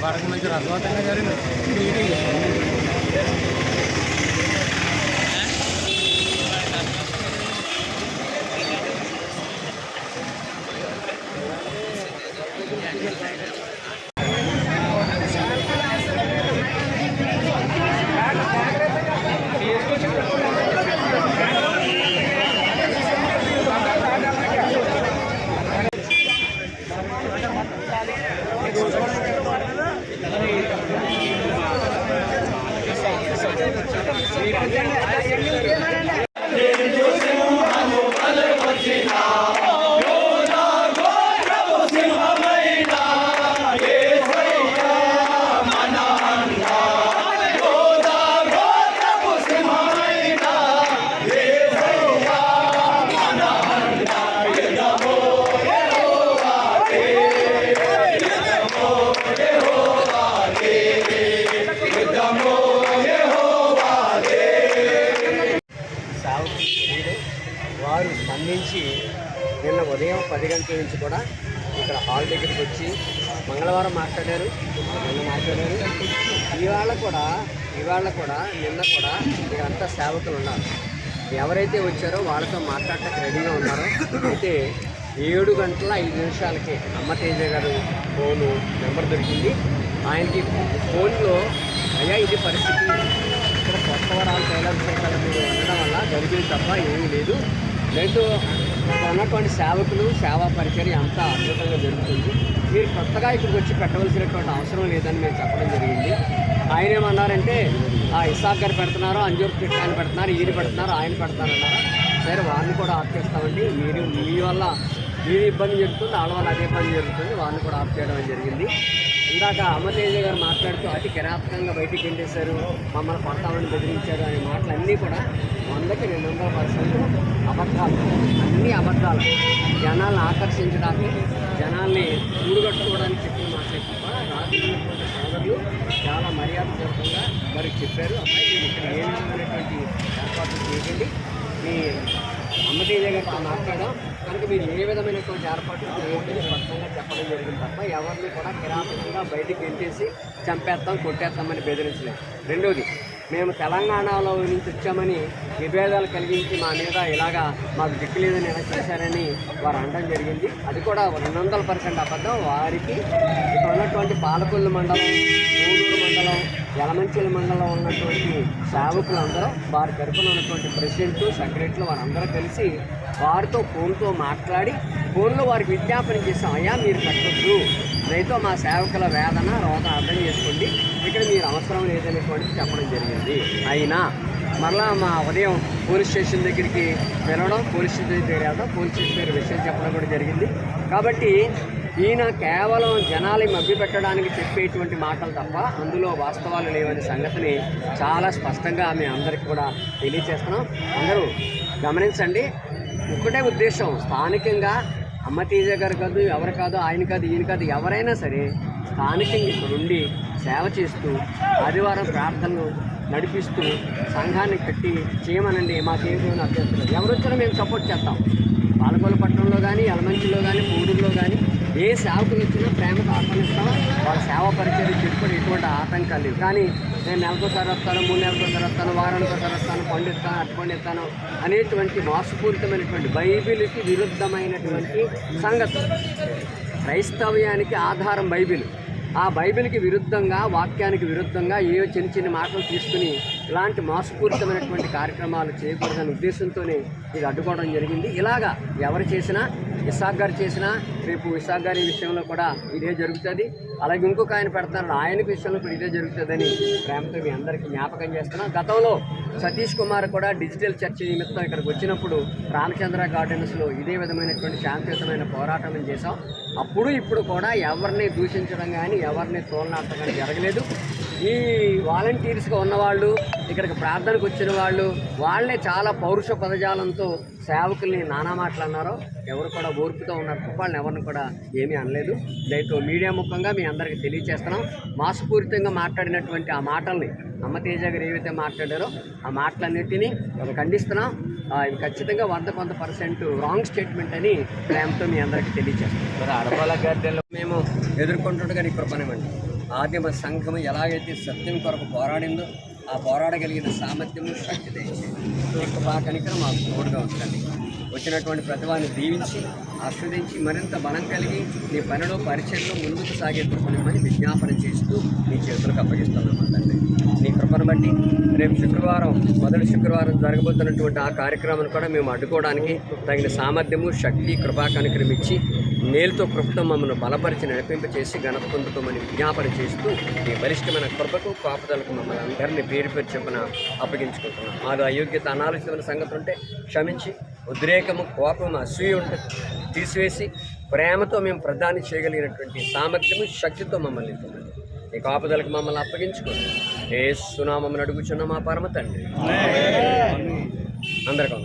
बारह में जो राजवा था ना जा रही ना Gracias. పది గంటల నుంచి కూడా ఇక్కడ హాల్ దగ్గరికి వచ్చి మంగళవారం మాట్లాడారు నిన్న మాట్లాడారు. ఇవాళ కూడా ఇవాళ కూడా నిన్న కూడా ఇక్కడంతా సేవకులు ఉన్నారు. ఎవరైతే వచ్చారో వాళ్ళతో మాట్లాడటానికి రెడీగా ఉన్నారో అయితే ఏడు గంటల ఐదు నిమిషాలకి అమ్మ తేజ గారు ఫోను నెంబర్ దొరికింది. ఆయనకి ఫోన్లో అయ్యా ఇది పరిస్థితి. ఇక్కడ కొత్త వరాలు టైలర్ సైకిల్ మీరు ఉండడం వల్ల జరిగింది తప్ప ఏమీ లేదు. లేదు ఉన్నటువంటి సేవకులు సేవా పరిచర్య అంతా అద్భుతంగా జరుగుతుంది. మీరు కొత్తగా ఇక్కడికి వచ్చి పెట్టవలసినటువంటి అవసరం లేదని మేము చెప్పడం జరిగింది. ఆయన ఏమన్నారంటే ఆ ఇసాక్ గారు పెడుతున్నారు అంజూర్ పిట్ ఆయన పెడుతున్నారు ఈయన పెడుతున్నారు ఆయన పెడుతున్నారు అన్నారు. సరే వారిని కూడా ఆఫ్ చేస్తామండి. మీరు మీ వల్ల మీరు ఇబ్బంది జరుగుతుంది వాళ్ళ వల్ల అదే ఇబ్బంది జరుగుతుంది వారిని కూడా ఆఫ్ చేయడం జరిగింది. ఇందాక అమతేజ గారు మాట్లాడుతూ అతి కిరాతకంగా బయటికి వెళ్ళేశారు మమ్మల్ని కొడతామని బెదిరించారు అనే మాటలన్నీ కూడా వందకి రెండు వందల పర్సెంట్ అబద్ధాలు. అన్ని అబద్ధాలు. జనాలను ఆకర్షించడానికి జనాల్ని కూడగట్టుకోవడానికి చెప్పిన మాటలే తప్ప రాజకీయటువంటి సోదరులు చాలా మర్యాదపూర్వకంగా వారికి చెప్పారు. అమ్మాయి మీరు ఇక్కడ ఏ విధమైనటువంటి ఏర్పాట్లు చేయండి. మీ అమ్మతేజ గారితో మాట్లాడాం కనుక మీరు ఏ విధమైనటువంటి ఏర్పాట్లు చేయొద్దని స్పష్టంగా చెప్పడం జరిగింది తప్ప ఎవరిని కూడా కిరాతకంగా బయటికి గెంటేసి చంపేస్తాం కొట్టేస్తామని బెదిరించలేదు. రెండోది మేము తెలంగాణలో నుంచి వచ్చామని విభేదాలు కలిగించి మా మీద ఇలాగా మాకు దిక్కు లేదని ఇలా చేశారని వారు అనడం జరిగింది. అది కూడా రెండు వందల పర్సెంట్ అబద్ధం. వారికి ఇక్కడ ఉన్నటువంటి పాలకొల్లు మండలం మూడూరు మండలం యలమంచిల మండలం ఉన్నటువంటి సేవకులందరూ వారి తరపున ఉన్నటువంటి ప్రెసిడెంట్ సెక్రటరీలు వారందరూ కలిసి వారితో ఫోన్తో మాట్లాడి ఫోన్లో వారికి విజ్ఞాపన చేసాం అయ్యా మీరు కట్టొద్దు రైతు మా సేవకుల వేదన రోదన అర్థం చేసుకోండి. ఇక్కడ మీరు అవసరం లేదనేటువంటి చెప్పడం జరిగింది. అయినా మరలా మా ఉదయం పోలీస్ స్టేషన్ దగ్గరికి వెళ్ళడం పోలీస్ స్టేషన్ దగ్గర వెళ్ళడం పోలీస్ స్టేషన్ దగ్గర విషయం చెప్పడం కూడా జరిగింది. కాబట్టి ఈయన కేవలం జనాలు మభ్యపెట్టడానికి చెప్పేటువంటి మాటలు తప్ప అందులో వాస్తవాలు లేవనే సంగతిని చాలా స్పష్టంగా మేము అందరికీ కూడా తెలియజేస్తున్నాం అందరూ గమనించండి. ఒకటే ఉద్దేశం స్థానికంగా అమ్మ తేజ గారు కాదు ఎవరు కాదు ఆయన కాదు ఈయన కాదు ఎవరైనా సరే స్థానికంగా ఇక్కడ ఉండి సేవ చేస్తూ ఆదివారం ప్రార్థనలు నడిపిస్తూ సంఘాన్ని కట్టి చేయమనండి. మాకేం అభ్యర్థులు ఎవరు వచ్చినా మేము సపోర్ట్ చేస్తాం. పాలకొల పట్టణంలో కానీ ఎలమంచిలో కానీ పూడూరులో ఏ సేవకులు వచ్చినా ప్రేమతో ఆహ్వానిస్తాం. వాళ్ళ సేవ పరిచయం చెప్పుకొని ఎటువంటి ఆటంకాలు లేవు. కానీ నేను నెలకోసారి వస్తాను మూడు నెలకోసారి వస్తాను వారానికోసారి వస్తాను పండిస్తాను అటు పండిస్తాను అనేటువంటి మోసపూరితమైనటువంటి బైబిల్కి విరుద్ధమైనటువంటి సంగతి క్రైస్తవ్యానికి ఆధారం బైబిల్. ఆ బైబిల్కి విరుద్ధంగా వాక్యానికి విరుద్ధంగా ఏ చిన్న చిన్న మాటలు తీసుకుని ఇలాంటి మోసపూరితమైనటువంటి కార్యక్రమాలు చేయకూడదనే ఉద్దేశంతోనే ఇది అడ్డుకోవడం జరిగింది. ఇలాగా ఎవరు చేసినా ఇసాక్ గారు చేసినా రేపు ఇసాక్ గారి విషయంలో కూడా ఇదే జరుగుతుంది. అలాగే ఇంకొక ఆయన పెడతారు ఆయన విషయంలో కూడా ఇదే జరుగుతుందని ప్రేమతో మీ అందరికీ జ్ఞాపకం చేస్తున్నాం. గతంలో సతీష్ కుమార్ కూడా డిజిటల్ చర్చ నిమిత్తం ఇక్కడికి వచ్చినప్పుడు రామచంద్ర గార్డెన్స్లో ఇదే విధమైనటువంటి శాంతియుతమైన పోరాటం చేశాం. అప్పుడు ఇప్పుడు కూడా ఎవరిని దూషించడం కానీ ఎవరిని తోలనాడటం కానీ జరగలేదు. ఈ వాలంటీర్స్గా ఉన్నవాళ్ళు ఇక్కడికి ప్రార్థనకు వచ్చిన వాళ్ళు వాళ్ళే చాలా పౌరుష పదజాలంతో సేవకుల్ని నానా మాటలు అన్నారో. ఎవరు కూడా ఓర్పుతో ఉన్నారు తప్ప వాళ్ళని ఎవరిని కూడా ఏమీ అనలేదు. దయతో మీడియా ముఖంగా మీ అందరికీ తెలియజేస్తున్నాం మాసపూరితంగా మాట్లాడినటువంటి ఆ మాటల్ని అమ్మ తేజ గారు ఏవైతే మాట్లాడారో ఆ మాటలన్నిటినీ ఖండిస్తున్నాం. ఇది ఖచ్చితంగా వంద కొంత పర్సెంట్ రాంగ్ స్టేట్మెంట్ అని ప్రేమతో మీ అందరికీ తెలియజేస్తాం అడపాల గార్డెన్లో మేము ఎదుర్కొంటుండగా నీ కృపనివ్వండి. ఆదిమ సంఘము ఎలాగైతే సత్యం కొరకు పోరాడిందో ఆ పోరాడగలిగిన సామర్థ్యము శక్తి దయచేయండి కనికరం మాకు తోడుగా ఉంచండి వచ్చినటువంటి ప్రతిభాన్ని దీవించి ఆస్వాదించి మరింత బలం కలిగి నీ పనిలో పరిచయంలో ముందుకు సాగే కృపనిమ్మని విజ్ఞాపన చేస్తూ నీ చేతులకు అప్పగిస్తున్నాం తండ్రి. నీ కృపను బట్టి రేపు శుక్రవారం మొదటి శుక్రవారం జరగబోతున్నటువంటి ఆ కార్యక్రమాన్ని కూడా మేము అడ్డుకోవడానికి తగిన సామర్థ్యము శక్తి కృపా కనికరం మేలుతో కృపతో మమ్మల్ని బలపరిచి నడిపింపచేసి ఘనత పొందుకోమని విజ్ఞాపన చేస్తూ ఈ బలిష్టమైన కృపకు కాపుదలకు మమ్మల్ని అందరినీ పేరు పేరు చెప్పిన అప్పగించుకుంటున్నాం. మాది అయోగ్యత అనాలోచితమైన సంగతి ఉంటే క్షమించి ఉద్రేకము కోపము అసూయ ఉంటే తీసివేసి ప్రేమతో మేము ప్రదానం చేయగలిగినటువంటి సామర్థ్యము శక్తితో మమ్మల్ని. ఈ కాపుదలకు మమ్మల్ని అప్పగించుకోండి ఏ సునామని అడుగుచున్న మా పరమ తండ్రి అందరికీ.